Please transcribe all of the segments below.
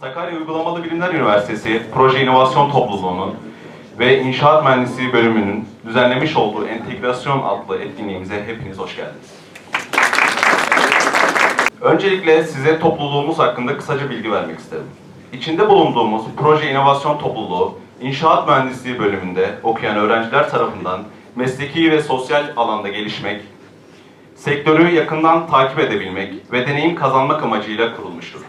Sakarya Uygulamalı Bilimler Üniversitesi Proje İnovasyon Topluluğu'nun ve İnşaat Mühendisliği bölümünün düzenlemiş olduğu Entegrasyon adlı etkinliğimize hepiniz hoş geldiniz. Öncelikle size topluluğumuz hakkında kısaca bilgi vermek isterim. İçinde bulunduğumuz Proje İnovasyon Topluluğu, İnşaat Mühendisliği bölümünde okuyan öğrenciler tarafından mesleki ve sosyal alanda gelişmek, sektörü yakından takip edebilmek ve deneyim kazanmak amacıyla kurulmuştur.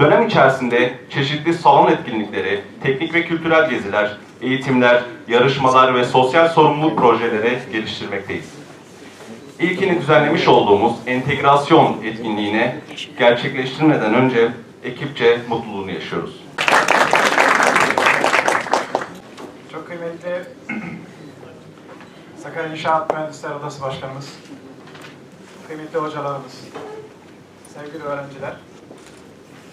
Dönem içerisinde çeşitli salon etkinlikleri, teknik ve kültürel geziler, eğitimler, yarışmalar ve sosyal sorumluluk projeleri geliştirmekteyiz. İlkini düzenlemiş olduğumuz entegrasyon etkinliğine gerçekleştirmeden önce ekipçe mutluluğunu yaşıyoruz. Çok kıymetli Sakarya İnşaat Mühendisler Odası Başkanımız, kıymetli hocalarımız, sevgili öğrenciler,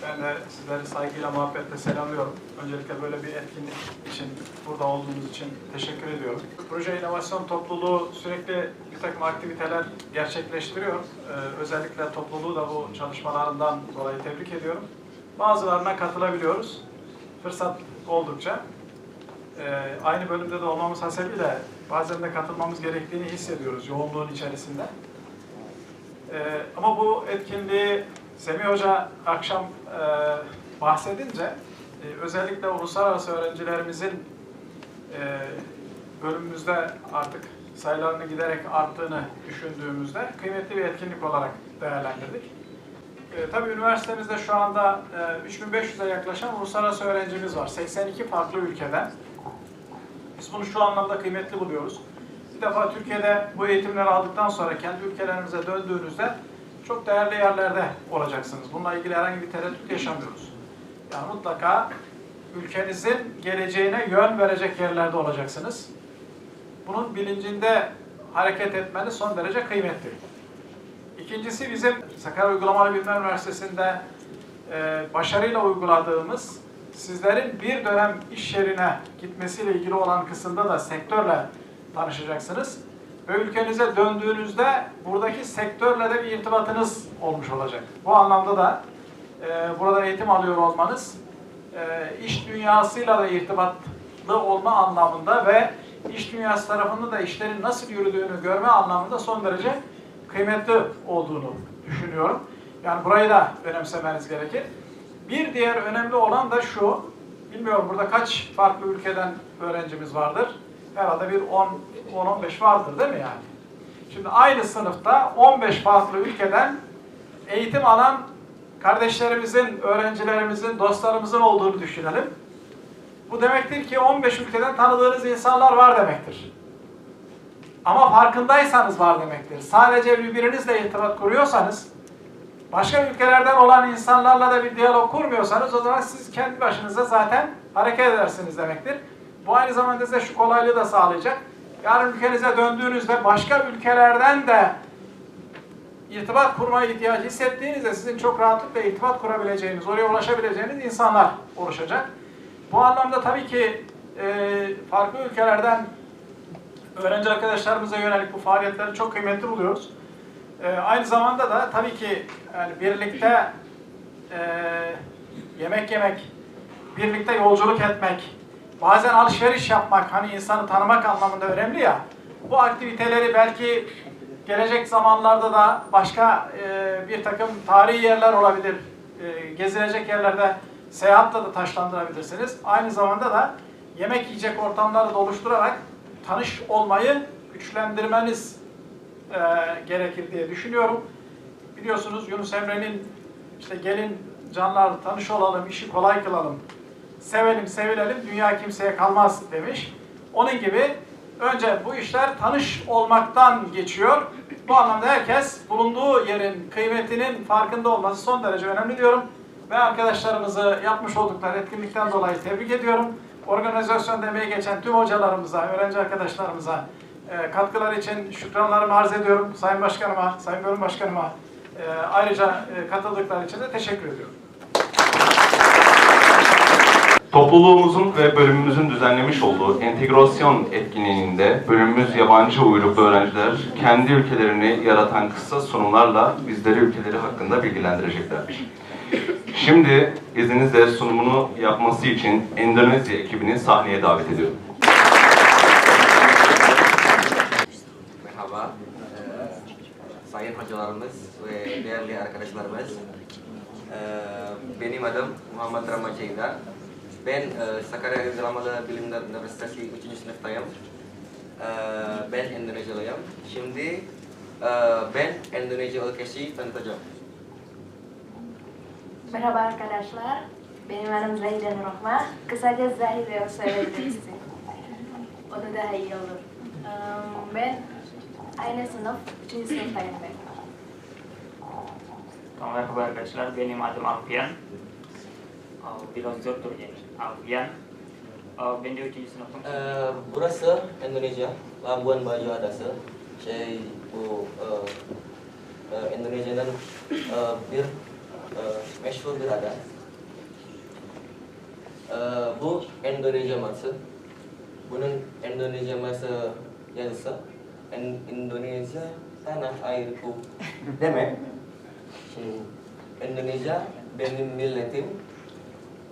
ben de sizleri saygıyla, muhabbetle selamlıyorum. Öncelikle böyle bir etkinlik için, burada olduğunuz için teşekkür ediyorum. Proje İnovasyon Topluluğu sürekli bir takım aktiviteler gerçekleştiriyor. Ee, özellikle topluluğu da bu çalışmalarından dolayı tebrik ediyorum. Bazılarına katılabiliyoruz. Fırsat oldukça. Ee, aynı bölümde de olmamız hasebiyle bazen de katılmamız gerektiğini hissediyoruz yoğunluğun içerisinde. Ee, ama bu etkinliği Semih Hoca akşam e, bahsedince e, özellikle uluslararası öğrencilerimizin e, bölümümüzde artık sayılarının giderek arttığını düşündüğümüzde kıymetli bir etkinlik olarak değerlendirdik. E, tabii üniversitemizde şu anda e, 3500'e yaklaşan uluslararası öğrencimiz var. 82 farklı ülkeden. Biz bunu şu anlamda kıymetli buluyoruz. Bir defa Türkiye'de bu eğitimleri aldıktan sonra kendi ülkelerinize döndüğünüzde çok değerli yerlerde olacaksınız. Bununla ilgili herhangi bir tereddüt yaşamıyoruz. Yani mutlaka ülkenizin geleceğine yön verecek yerlerde olacaksınız. Bunun bilincinde hareket etmeniz son derece kıymetli. İkincisi bizim Sakarya Uygulamalı Bilimler Üniversitesi'nde e, başarıyla uyguladığımız sizlerin bir dönem iş yerine gitmesiyle ilgili olan kısımda da sektörle tanışacaksınız. Ülkenize döndüğünüzde buradaki sektörle de bir irtibatınız olmuş olacak. Bu anlamda da e, burada eğitim alıyor olmanız e, iş dünyasıyla da irtibatlı olma anlamında ve iş dünyası tarafında da işlerin nasıl yürüdüğünü görme anlamında son derece kıymetli olduğunu düşünüyorum. Yani burayı da önemsemeniz gerekir. Bir diğer önemli olan da şu, bilmiyorum burada kaç farklı ülkeden öğrencimiz vardır? Herhalde bir 10-15 vardır değil mi yani? Şimdi aynı sınıfta 15 farklı ülkeden eğitim alan kardeşlerimizin, öğrencilerimizin, dostlarımızın olduğunu düşünelim. Bu demektir ki 15 ülkeden tanıdığınız insanlar var demektir. Ama farkındaysanız var demektir. Sadece birbirinizle irtibat kuruyorsanız, başka ülkelerden olan insanlarla da bir diyalog kurmuyorsanız o zaman siz kendi başınıza zaten hareket edersiniz demektir. Bu aynı zamanda size şu kolaylığı da sağlayacak. Yarın ülkenize döndüğünüzde başka ülkelerden de irtibat kurmaya ihtiyacı hissettiğinizde sizin çok rahatlıkla irtibat kurabileceğiniz, oraya ulaşabileceğiniz insanlar oluşacak. Bu anlamda tabii ki e, farklı ülkelerden öğrenci arkadaşlarımıza yönelik bu faaliyetleri çok kıymetli buluyoruz. E, aynı zamanda da tabii ki yani birlikte e, yemek yemek, birlikte yolculuk etmek, bazen alışveriş yapmak, hani insanı tanımak anlamında önemli ya. Bu aktiviteleri belki gelecek zamanlarda da başka e, bir takım tarihi yerler olabilir, e, gezilecek yerlerde seyahatle de taşlandırabilirsiniz. Aynı zamanda da yemek yiyecek ortamları da oluşturarak tanış olmayı güçlendirmeniz e, gerekir diye düşünüyorum. Biliyorsunuz Yunus Emre'nin işte gelin canlar tanış olalım, işi kolay kılalım, sevelim, sevilelim, dünya kimseye kalmaz demiş. Onun gibi önce bu işler tanış olmaktan geçiyor. Bu anlamda herkes bulunduğu yerin kıymetinin farkında olması son derece önemli diyorum. Ve arkadaşlarımızı yapmış oldukları etkinlikten dolayı tebrik ediyorum. Organizasyon emeği geçen tüm hocalarımıza, öğrenci arkadaşlarımıza e, katkıları için şükranlarımı arz ediyorum. Sayın Başkanıma, Sayın Bölüm Başkanıma e, ayrıca e, katıldıkları için de teşekkür ediyorum. Topluluğumuzun ve bölümümüzün düzenlemiş olduğu entegrasyon etkinliğinde bölümümüz yabancı uyruklu öğrenciler kendi ülkelerini yaratan kısa sunumlarla bizleri ülkeleri hakkında bilgilendireceklerdir. Şimdi izninizle sunumunu yapması için Endonezya ekibini sahneye davet ediyorum. Merhaba, Eee, saya hocalarımız ve değerli arkadaşlarımız. Eee, benim adım Muhammed Rama Ceyda. Ben eee, Sakarya Uygulamalı Bilimler Üniversitesi 3. sınıftayım. Eee, ben Endonezyalıyım. Şimdi eee, ben Endonezya ülkesi tanıtacağım. Merhaba arkadaşlar, benim adım Zahide Nurrahma. Kısaca Zahide söyleyebilirsin. Onu daha iyi olur. Eee, Ben aynı sınıf, üçüncü sınıftayım ben. Merhaba arkadaşlar, benim adım Alfian. Biraz zor Turkiye. Alfian. Uh, ben de üçüncü sınıfım. Eee, burası Endonezya, Labuan Bajo Adası. Şey bu eee, eee, Endonezya'nın eee, bir meşhur bir ada. Bu Endonezya Marşı. Bunun Endonezya Marşı yazısı En- Endonezya tanah airku demek. Indonesia benim milletim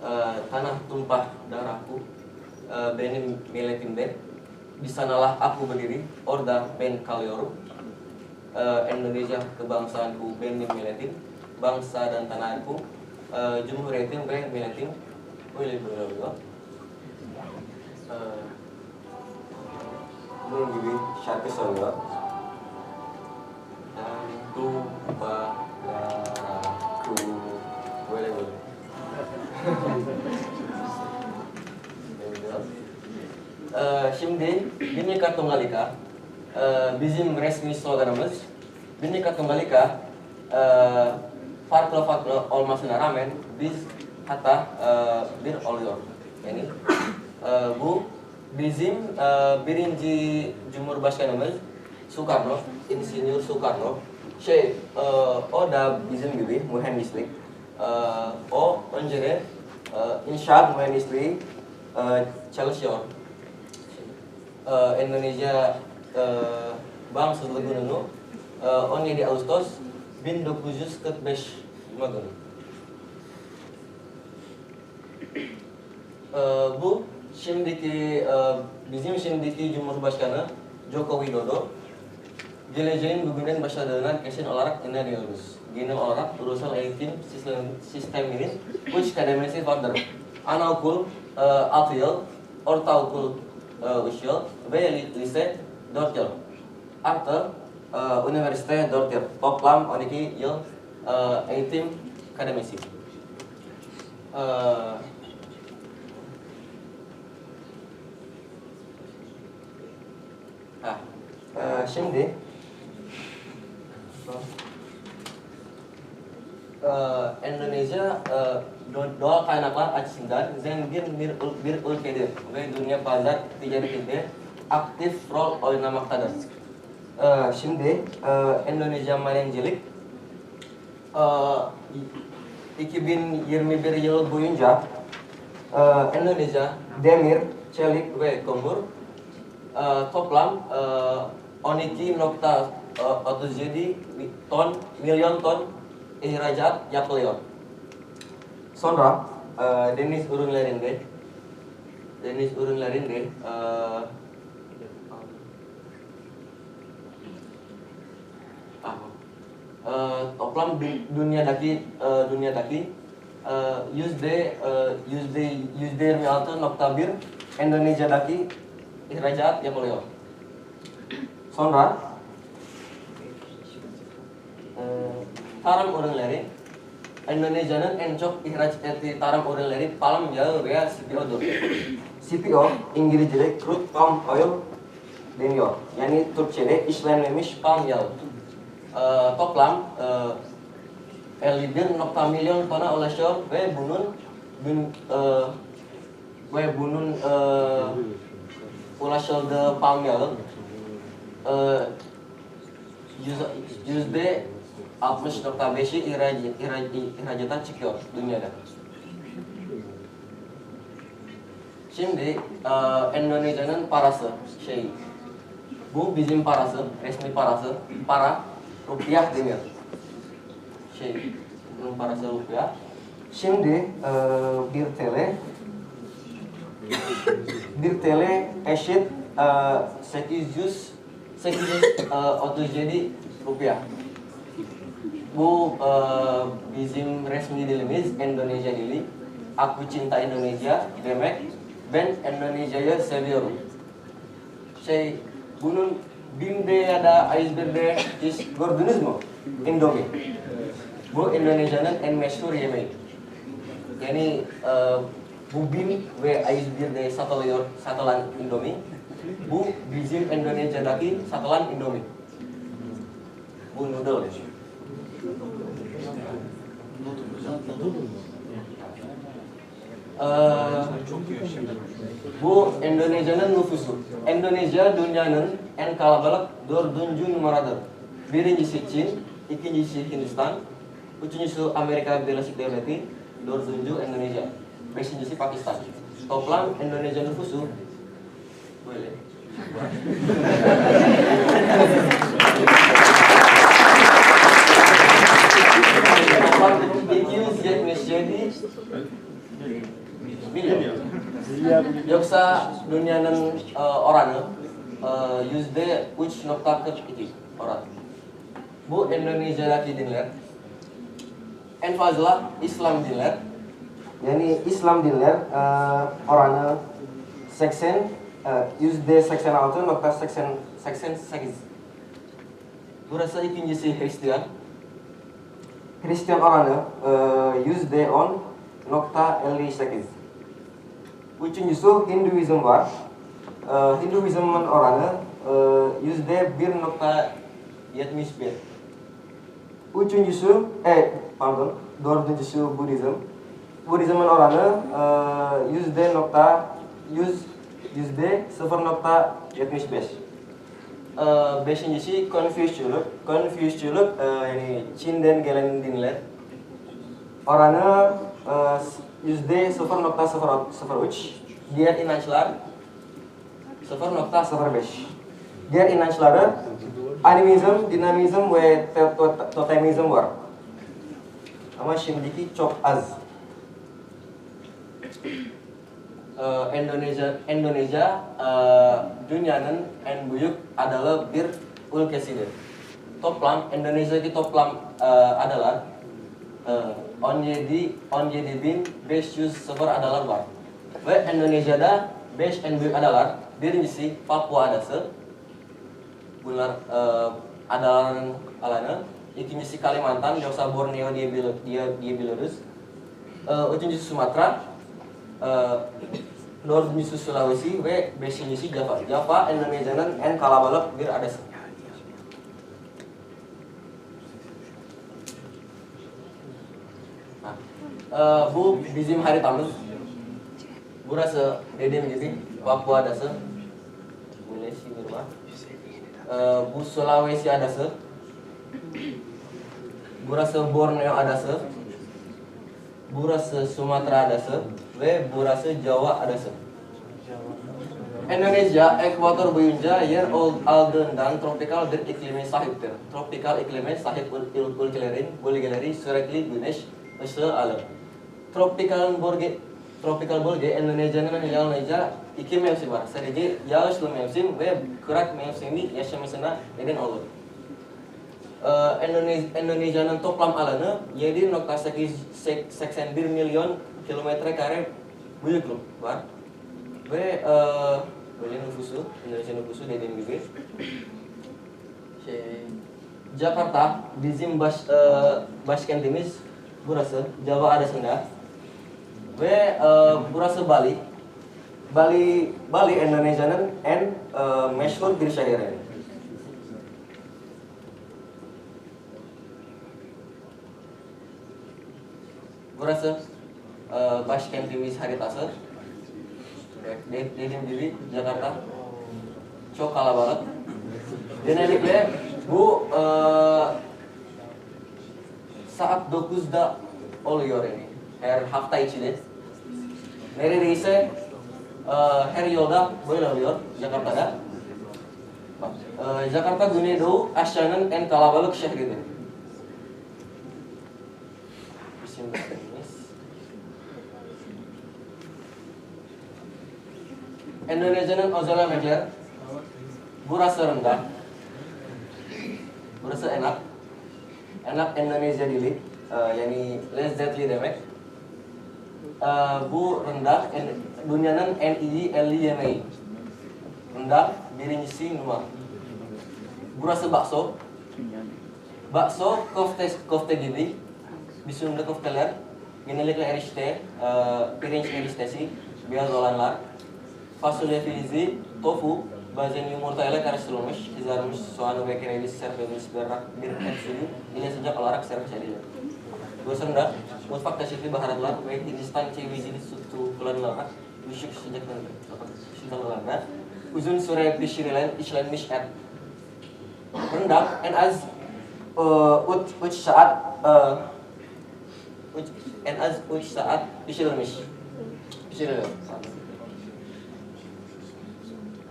eee, tanah tumpah darahku eee, benim milletimde di sanalah aku berdiri orada ben kalıyorum Eee, Indonesia kebangsaanku benim milletim bangsa dan tanah airku eee, cumhuriyetim ve milletim öyle böyle oluyor Eee, bunun gibi şarkı söylüyor dan tumpah şimdi Bineka Tunggal Ika eee, bizim resmi sloganımız Bineka Tunggal Ika eee, farklı farklı olmasına rağmen biz hatta eee, bir oluyor. Yani eee, bu bizim birinci Cumhurbaşkanımız Soekarno, Insinyur Soekarno şey o da bizim gibi mühendislik. O eee, inşaat mühendisliği çalışıyor. Eee, Indonesia eee, bağımsızlık gününü eee, 17 Ağustos 1945 Cuma günü. Eee, bu şimdiki eee, bizim şimdiki Cumhurbaşkanı Joko Widodo geleceğin bugünden başladığına kesin olarak inanıyoruz. Genel olarak urusan eğitim sistem, sisteminin üç kademesi vardır. Anaokul eee 6 yıl, ortaokul eee 3 yıl ve li- lise 4 yıl. Artı üniversite 4 yıl. Toplam 12 yıl eğitim kademesi. Şimdi Eee, Indonesia do- doğal kaynaklar açısından zengin bir, bir ülkedir ve dünya pazar ticaretinde aktif rol oynamaktadır. Eee, şimdi Indonesia Madencilik eee, 2021 yıl boyunca eee, Indonesia demir, çelik ve kömür eee, toplam eee, 12.37 ton milyon ton ihracat yapılıyor. Sonra eee, deniz ürünlerinde deniz ürünlerinde eee, ah, eee, toplam di- dünyadaki dünyadaki eee, yüzde eee, yüzde yüzde 26.1 Endonezya'daki ihracat yapılıyor. Sonra tarım ürünleri Indonezya'nın en çok ihraç ettiği tarım ürünleri palm yağı veya CPO'dur. CPO İngilizce'de crude palm oil deniyor. Yani Türkçe'de işlenmemiş palm yağı. Eee, toplam eee 51 nokta milyon tona ulaşıyor ve bunun bun, eee, ve bunun eee ulaşıldığı palm yağı eee, yüz- yüzde 60.5'i ihraç, ihraç, ihracata çıkıyor dünyada. Şimdi eee, Endonezya'nın parası şey bu bizim parası resmi parası para rupiah deniyor. Şey bunun parası rupiah. Şimdi e, bir TL bir TL eşit e, 800 837 rupiah. Bu e, bizim resmi dilimiz Indonesia dili. Aku cinta Indonesia demek ben Indonesia'yı seviyorum. Şey bunun BİM'de ya da A101'de hiç gördünüz? Indomie. Bu Indonesia'nın en meşhur yemeği. Yani e, bu BİM ve A101'de satılıyor, satılan Indomie. Bu bizim Indonesia'daki satılan Indomie. Bu noodle. Eee, bu Endonezya'nın nüfusu. Endonezya dünyanın en kalabalık dördüncü numaradır. Birincisi Çin, ikincisi Hindistan, üçüncüsü Amerika Birleşik Devletleri, dördüncü Endonezya, beşincisi Pakistan. Toplam Endonezya nüfusu böyle. Toplam 277 milyon. Yoksa dünyanın e, oranı e, yüzde 3.42 oran. Bu Endonezya'daki dinler. En fazla İslam dinler. Yani İslam dinler e, oranı 80 e, yüzde 86.88. Burası ikincisi Hristiyan. Hristiyan oranı yüzde 10.58. Üçüncüsü Hinduizm var. Ee, Hinduizm'in oranı e, yüzde bir nokta yetmiş bir. Üçüncüsü, e, pardon, dördüncüsü Budizm. Budizm'in oranı e, yüzde nokta yüz yüzde sıfır nokta yetmiş beş. Ee, beşincisi Confuciuluk. Confuciuluk e, yani Çin'den gelen dinler. Oranı yüzde 0.003. Diğer inançlar 0.05. Diğer inançları animizm, dinamizm ve te- to- totemizm var. Ama şimdiki çok az. Indonesia Indonesia e, dünyanın en büyük adalah bir ülkesidir. Toplam Indonesia toplam e, adalah e, 17 17.500 sıfır adalar var. Ve Indonesia'da 5 en büyük adalar. Birincisi Papua Adası. Bunlar e, adaların alanı. İkincisi Kalimantan, yoksa Borneo diye, bil- diye, diyebiliriz. E, üçüncüsü Sumatera. E, dördüncüsü Sulawesi ve beşincisi Java. Java Indonesia'nın en kalabalık bir adası. E, bu bizim haritamız. Burası dediğim gibi Papua Adası. Sulawesi Burma. E, bu Sulawesi Adası. Burası Borneo Adası. Burası Sumatera Adası ve burası Jawa Adası. Indonesia ekvator boyunca yer ol- aldığından tropikal bir iklime sahiptir. Tropikal iklime sahip ül- ül- ülkelerin bölgeleri sürekli güneş ışığı alır. Tropikal bölge tropikal bölge Indonesia'nın yalnızca iki mevsim var. Sadece yağışlı mevsim ve kurak mevsimi yaşamasına neden olur. Ee, Indonesia, Indonesia'nın toplam alanı 7.81 milyon kilometre kare büyüklük var. Ve e, böyle nüfusu, Indonesia nüfusu dediğim gibi. Şey, Jakarta bizim baş, e, başkentimiz burası, Java Adasında. Ve e, burası Bali. Bali, Bali Indonesia'nın en e, meşhur bir şehri. Burası e, başkentimiz haritası. De- Dediğim gibi Jakarta çok kalabalık. Genellikle bu e, saat 9'da oluyor ini. Her hafta içinde. मेरे रही से lah Boylawior Jakarta ya? da uh, Jakarta Gunedo Ashanan and Kalabaluk Syekh gitu. Indonesia dan Ozola Major Burasa rendah. Burasa enak. Enak Indonesia dili uh, less deadly demek Ee, bu rendah en- iyi 50 yemeği rendah birincisi numar burası bakso. Bakso kofte kofte gibi bir Sunda kofteler genellikle erişte e, pirinç eriştesi beyaz olanlar fasulye filizi tofu bazen yumurtayla karıştırılmış kızarmış soğan ve kereviz serpilmiş berrak bir suyu ile sıcak olarak servis edilir Rendah mutfak teşrifli baharatlar ve Hindistan cevizini sütü kullanılarak düşük sıcaklıklarda uzun süre pişirilen işlenmiş et rendah en az uh, uç, uç saat uh, uç, en az 3 saat pişirilmiş. Pişiriliyor.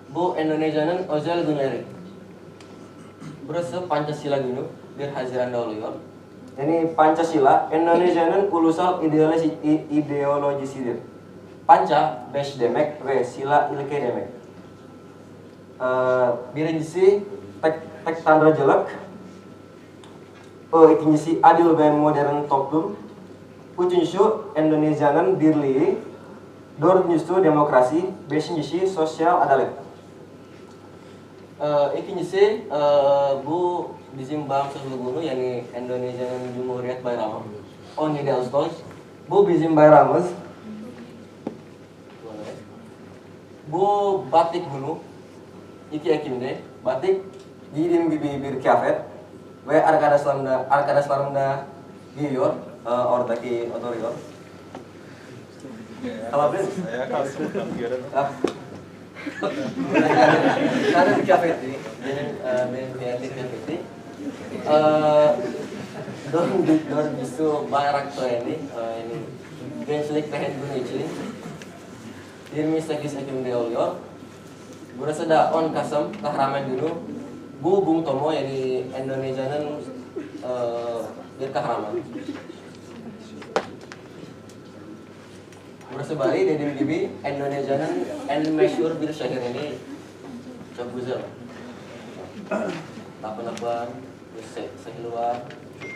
Bu Indonesia'nın özel günleri. Burası Pancasila günü bir Haziran'da oluyor. Yani Pancasila Indonesia'nın ulusal ideoloji, i- ideolojisidir. Panca 5 demek ve sila ilke demek. Ee, birincisi tek, tek tanrıcılık. Ee, ikincisi adil ve modern toplum. Üçüncüsü Indonesia'nın birliği. Dördüncüsü demokrasi. Beşincisi sosyal adalet. Ee, ikincisi ee, bu bizim bağımsızlık günü yani Indonesia'nın Cumhuriyet Bayramı. 17 Ağustos. Bu bizim bayramımız. Bu batik günü 2 Ekim'de batik dediğim gibi bir kıyafet ve arkadaşlarımda arkadaşlarımda giyiyor e, oradaki oturuyor. Alabilir miyim? Ah. Ada bir kıyafeti benim e, benim kıyafet kıyafeti. E, dördüncü, dördüncüsü bayrak ini e, ini gençlik ve günü için 28 Ekim'de oluyor. Burası da 10 Kasım Kahraman Günü. Bu Bung Tomo yani Indonesia'nın e, bir kahraman. Burası Bali dediğim gibi Indonesia'nın en meşhur bir şehir ini çok güzel. Apa-apa se- seluar.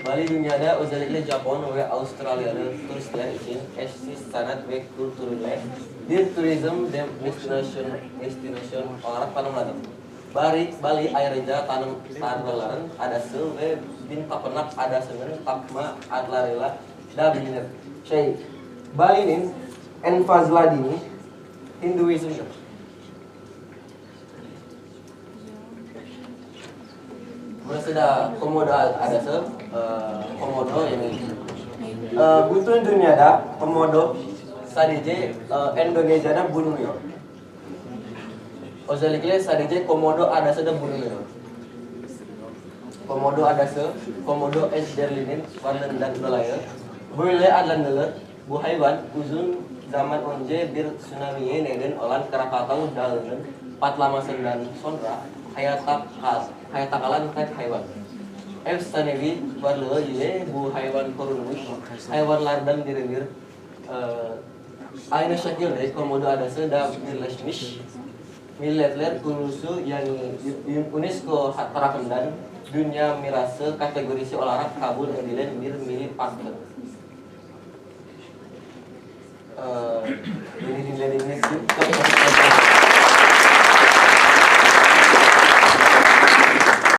Bali dünyada özellikle Japon ve Avustralya'da turistler için eşsiz sanat ve kültürle bir turizm de- destinasyon destinasyon olarak tanımladı. Bali, Bali ayrıca tanım tanrıların adası ve bin tapınak adasının takma adlarıyla da bilinir. Şey, Bali'nin en fazla dini Hinduizm'dir. Da Komodo adası. Ee, Komodo yani Ee, bütün dünyada Komodo sadece e, Endonezya'da bulunuyor. Özellikle sadece Komodo adası da bulunuyor. Komodo adası, Komodo ejderlinin varlığından dolayı böyle adlandırılır. Bu hayvan uzun zaman önce bir tsunamiye neden olan Krakatau dağının patlamasından sonra hayata, hayata kalan tek hayvan. Efsanevi varlığı ile bu hayvan korunmuş hayvanlardan biridir. Ee, aynı şekilde Komodo adası da birleşmiş milletler kurusu yang UNESCO tarafından Dünya Mirası kategorisi olarak kabul edilen bir milli parktır. Ee, beni dinlediğiniz için çok teşekkür ederim.